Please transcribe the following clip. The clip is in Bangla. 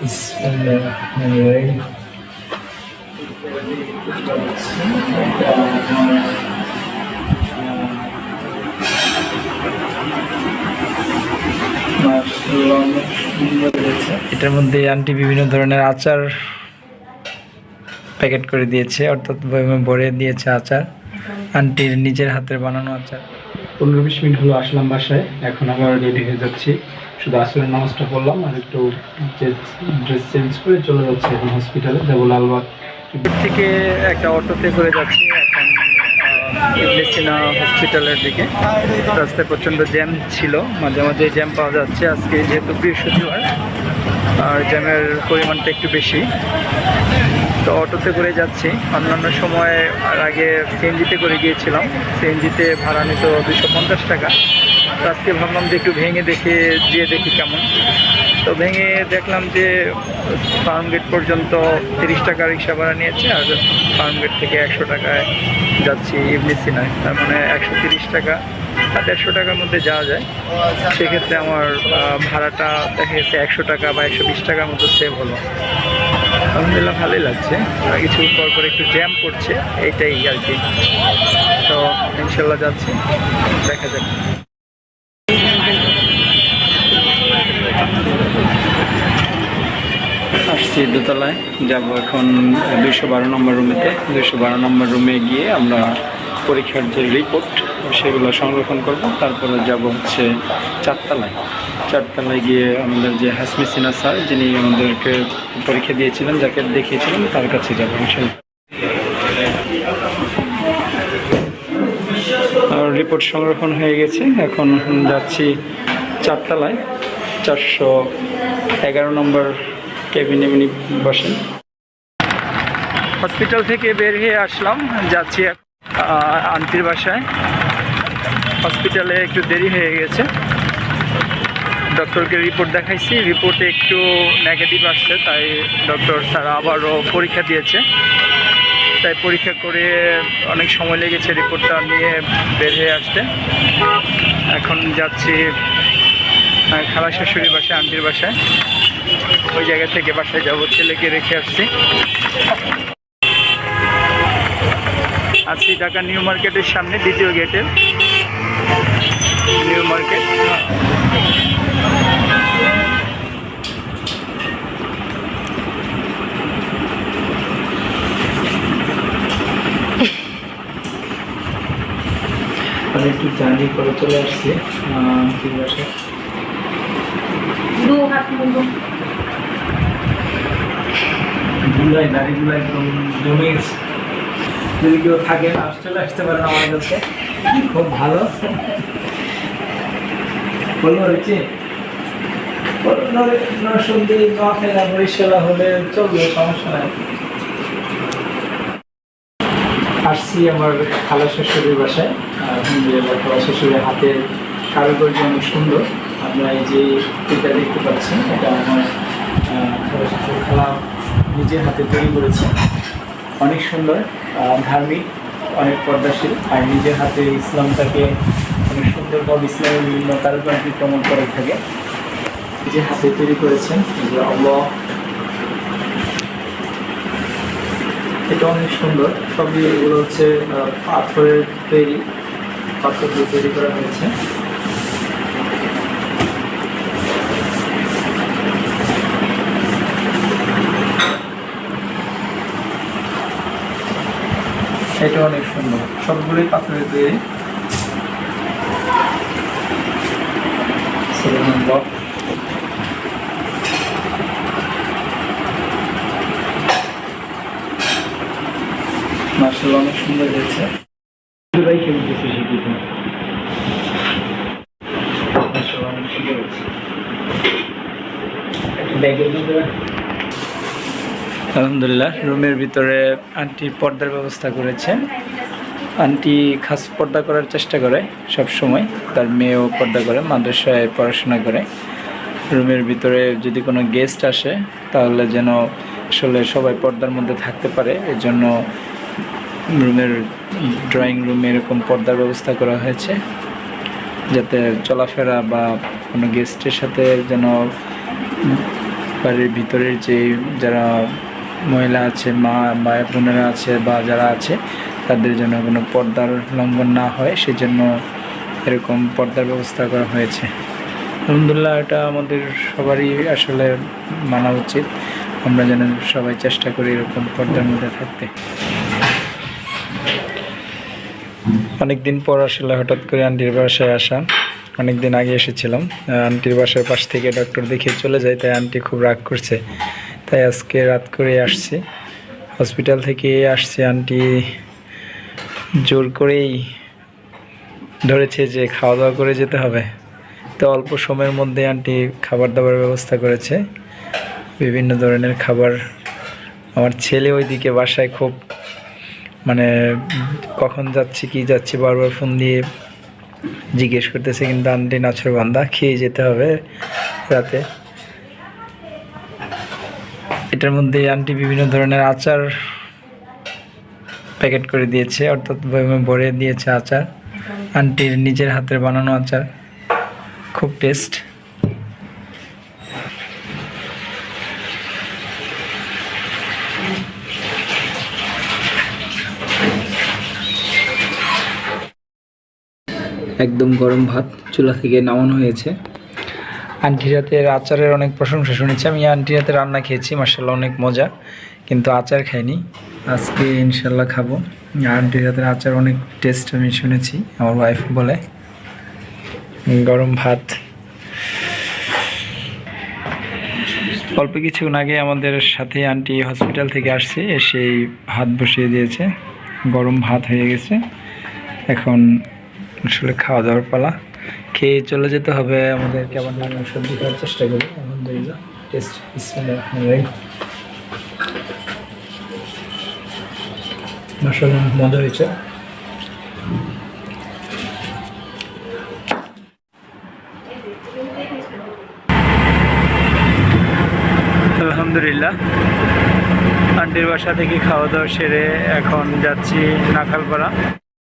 বিসমিল্লাহির মাশাআল্লাহ অনেক সুন্দর হয়েছে এটার মধ্যে আন্টি বিভিন্ন ধরনের আচার প্যাকেট করে দিয়েছে, অর্থাৎ ভরে দিয়েছে আচার। আন্টির নিজের হাতের বানানো আচার। পনেরো বিশ মিনিট হলো আসলাম বাসায়। এখন আবার রেডি হয়ে যাচ্ছি। শুধু আসরের নামাজটা পড়লাম আর একটু ড্রেস চেঞ্জ করে চলে যাচ্ছি এখন হসপিটালে যাব লালবাগ। থেকে একটা অটোতে করে যাচ্ছি হসপিটালের দিকে। রাস্তায় প্রচণ্ড জ্যাম ছিল। মাঝে মাঝে জ্যাম পাওয়া যাচ্ছে। আজকে যেহেতু বৃহস্পতিবার আর জ্যামের পরিমাণটা একটু বেশি। তো অটোতে করে যাচ্ছি। অন্যান্য সময় আর আগে সিএনজিতে করে গিয়েছিলাম। সিএনজিতে ভাড়া নিত দুশো পঞ্চাশ টাকা। তো আজকে ভাবলাম যে একটু ভেঙে দেখে যেয়ে দেখি কেমন। তো ভেঙে দেখলাম যে ফার্ম গেট পর্যন্ত তিরিশ টাকা রিক্সা ভাড়া নিয়েছে আর ফার্ম গেট থেকে একশো টাকায় যাচ্ছি ইবলি সিনায় তার মানে একশো তিরিশ টাকা। আর দেড়শো টাকার মধ্যে যাওয়া যায়। সেক্ষেত্রে আমার ভাড়াটা দেখা গেছে একশো টাকা বা একশো বিশ টাকার মতো সেভ হলো। আলহামদুলিল্লাহ ভালোই লাগছে। কিছু পর পর একটু জ্যাম করছে, এইটাই আর কি। তো ইনশাল্লাহ যাচ্ছি, দেখা যাক। আসছি দোতলায়, যাব এখন দুইশো বারো নম্বর রুমেতে দুইশো বারো নম্বর রুমে গিয়ে আমরা পরীক্ষার যে রিপোর্ট সেগুলো সংরক্ষণ করব। তারপরে যাব হচ্ছে চারতলায়। চারতলায় গিয়ে আমাদের যে হাসমি সিনা স্যার, যিনি আমাদেরকে পরীক্ষা দিয়েছিলেন, যাকে দেখিয়েছিলেন, তার কাছে যাব আর রিপোর্ট সংরক্ষণ হয়ে গেছে। এখন যাচ্ছি চারতলায়। চারশো এগারো নম্বর কেবিনে উনি বসেন। হসপিটাল থেকে বের হয়ে আসলাম। যাচ্ছি আন্টির বাসায়। হসপিটালে একটু দেরি হয়ে গেছে। ডক্টরকে রিপোর্ট দেখাইছি। রিপোর্টে একটু নেগেটিভ আসছে, তাই ডক্টর স্যার আবারও পরীক্ষা দিয়েছে। তাই পরীক্ষা করে অনেক সময় লেগেছে রিপোর্টটা নিয়ে বের হয়ে আসতে। এখন যাচ্ছি খালা শাশুড়ির বাসায়, আন্টির বাসায়। ওই জায়গা থেকে বাসায় যাব, ছেলেকে রেখে আসছি। আছি ঢাকা নিউ মার্কেটের সামনে দ্বিতীয় গেটের। New market. একটু জার্নি করে চলে আসছি হাত মুখো ধুলাই দাড়িগুলো একদম জমে গেছে। যদি কেউ থাকেন আসতে পারেন আমার কাছে। খুব ভালো। বলব আসছি আমার খালা শ্বশুরের বাসায়। হাতের কারুকার্য অনেক সুন্দর। আপনারা এই যে এটা দেখতে পাচ্ছেন এটা আমার খালা শ্বশুর খালা নিজের হাতে তৈরি করেছে। অনেক সুন্দর ধার্মিক, অনেক পর্দাশীল। আর নিজের হাতে ইসলামটাকে অনেক সুন্দরভাবে ইসলামের বিভিন্ন কারুকার্য প্রমাণ করে থাকে। নিজের হাতে তৈরি করেছেন যে এটা অনেক সুন্দর। সবই এগুলো হচ্ছে পাথরের তৈরি পাথর দিয়ে তৈরি করা হয়েছে। এটা অনেক সুন্দর সবগুলোই পাথরের তৈরি। মার্শাল অনেক সুন্দর হয়েছে মার্শাল অনেক সুন্দর হয়েছে একটা ব্যাগের মধ্যে। আলহামদুলিল্লাহ, রুমের ভিতরে আন্টি পর্দার ব্যবস্থা করেছে আন্টি খাস পর্দা করার চেষ্টা করে সব সময় তার মেয়েও পর্দা করে, মাদ্রাসায় পড়াশোনা করে। রুমের ভিতরে যদি কোনো গেস্ট আসে, তাহলে যেন আসলে সবাই পর্দার মধ্যে থাকতে পারে। এর জন্য রুমের ড্রয়িং রুমে এরকম পর্দার ব্যবস্থা করা হয়েছে, যাতে চলাফেরা বা কোনো গেস্টের সাথে যেন বাড়ির ভিতরের যে যারা মহিলা আছে, মা, বা বোনেরা আছে, বা যারা আছে, তাদের জন্য কোনো পর্দার লঙ্ঘন না হয়, সেজন্য এরকম পর্দার ব্যবস্থা করা হয়েছে। আলহামদুলিল্লাহ, এটা আমাদের সবারই আসলে মানা উচিত। আমরা যেন সবাই চেষ্টা করি এরকম পর্দার মধ্যে থাকতে। অনেক দিন পর আসলে হঠাৎ করে আন্টির বাসায় আসা। অনেক দিন আগে এসেছিলাম। আন্টির বাসার পাশ থেকে ডক্টর দেখিয়ে চলে যায় তাই আন্টি খুব রাগ করছে। তাই আজকে রাত করে আসছি। হসপিটাল থেকে আসছে, আন্টি জোর করেই ধরেছে যে খাওয়া দাওয়া করে যেতে হবে। তো অল্প সময়ের মধ্যে আন্টি খাবার দাবার ব্যবস্থা করেছে। বিভিন্ন ধরনের খাবার। আমার ছেলে ওইদিকে বাসায় খুব মানে কখন যাচ্ছি, কি যাচ্ছি বারবার ফোন দিয়ে জিজ্ঞেস করতেছে, কিন্তু আন্টি নাচর বান্দা, খেয়ে যেতে হবে রাতে। এটার মধ্যে আন্টি বিভিন্ন ধরনের আচার প্যাকেট করে দিয়েছে, অর্থাৎ ভরে দিয়েছে আচার। আন্টির নিজের হাতের বানানো আচার, খুব টেস্ট একদম গরম ভাত, চুলা থেকে নামানো হয়েছে। আন্টির হাতের আচারের অনেক প্রশংসা শুনেছি। আমি আন্টির হাতে রান্না খেয়েছি মার্শাল্লাহ অনেক মজা, কিন্তু আচার খাইনি। আজকে ইনশাল্লাহ খাব। আন্টির হাতের আচার অনেক টেস্ট আমি শুনেছি, আমার ওয়াইফ বলে। গরম ভাত। অল্প কিছুক্ষণ আগে আমাদের সাথে আন্টি হসপিটাল থেকে আসছে, এসেই ভাত বসিয়ে দিয়েছে। গরম ভাত হয়ে গেছে। এখন আসলে খাওয়া দাওয়ার পালা। খেয়ে চলে যেতে হবে। আমাদের কেমন নানান সবজি খাওয়ার চেষ্টা করি। আলহামদুলিল্লাহ আলহামদুলিল্লাহ, আন্টির বাসা থেকে খাওয়া দাওয়া সেরে এখন যাচ্ছি নাখালপাড়া।